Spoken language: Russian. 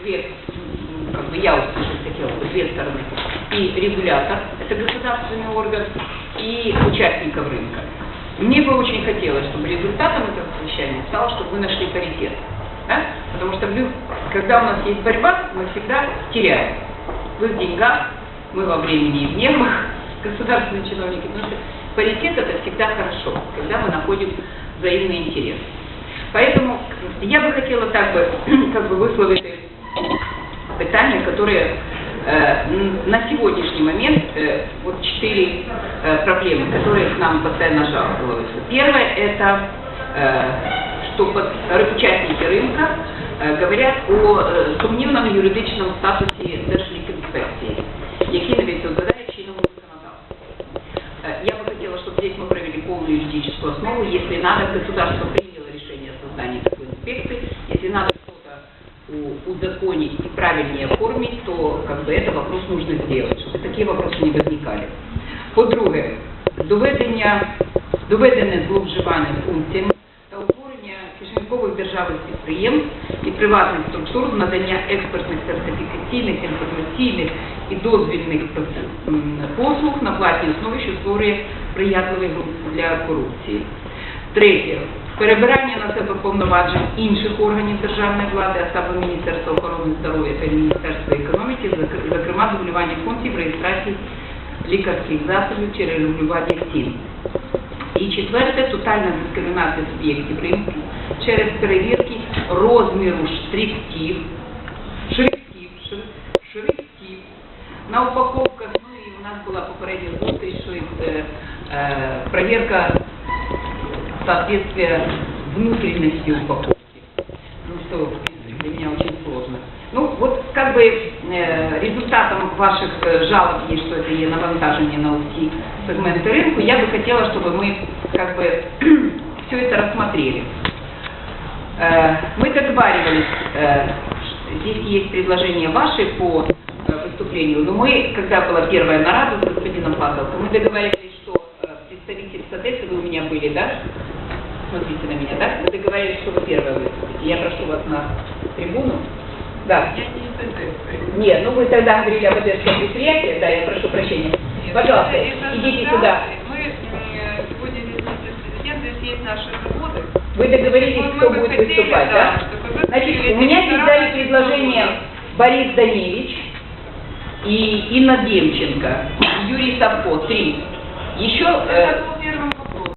две, как бы я услышать хотела две стороны. И регулятор, это государственный орган, и участников рынка. Мне бы очень хотелось, чтобы результатом этого совещания стало, чтобы мы нашли паритет. Да? Потому что когда у нас есть борьба, мы всегда теряем. Вы в деньгах, мы во времени и в нервах, государственные чиновники. Потому что паритет это всегда хорошо, когда мы находим взаимный интерес. Поэтому я бы хотела так бы, как бы высловити питання, которые э, н- на сегодняшний момент э, вот четыре э, проблемы, которые к нам постоянно жалуются. Первое это э, что под- ры- участники рынка э, говорят о э, сумнівному юридичному статусі Держлікінспекції, які не відповідають чинному законодавству. Э, Я бы хотела, чтобы здесь мы провели полную юридическую основу. Если надо, государство приняло решение о создании такой инспекции. Если надо что-то у- узаконить и правильнее оформить, то как бы это вопрос нужно сделать, чтобы такие вопросы не возникали. По-друге, доведення, доведене зловживання функціями та утворення кишенькових державних підприємств і приватних структур з надання експертних сертифікаційних, інформаційних і дозвільних м, послуг на платній основі, що створює сприятливий ґрунт для корупції. Третє. Перебирання на себе повноважень інших органів державної влади, а саме Міністерства охорони здоров'я та Міністерства економіки, зокрема дублювання функцій в реєстрації лікарських засобів чи регулювання цін. І четверте, тотальна дискримінація суб'єктів ринку через перевірки розміру штрихтів, шрифтів, шрифтів на упаковках. Ну і у нас була попередня зустріч, що е, е, перевірка соответствия внутренности упаковки. Ну что, для меня очень сложно. Ну, вот как бы э, результатом ваших э, жалоб есть, что это є навантаження на усі сегменты рынку, я бы хотела, чтобы мы как бы все это рассмотрели. Э, Мы договаривались, э, здесь есть предложения ваши по э, выступлению, но мы, когда была первая нарада с господином Павловым, мы договаривались, что э, представитель Садеса, у меня были, да? Смотрите на меня, да? Мы договорились, что вы первая выступите. Я прошу вас на трибуну. Да. Я не. Нет, ну вы тогда говорили об ОДСском предприятии, да, я прошу прощения. Пожалуйста, идите сюда. Мы э, сегодня с президентом, здесь есть наши заводы. Вы договорились, кто будет хотели, выступать, да? вы Значит, у меня здесь дали предложение. Борис Данилович и Инна Демченко, Юрий Савко, три. Еще, Это э,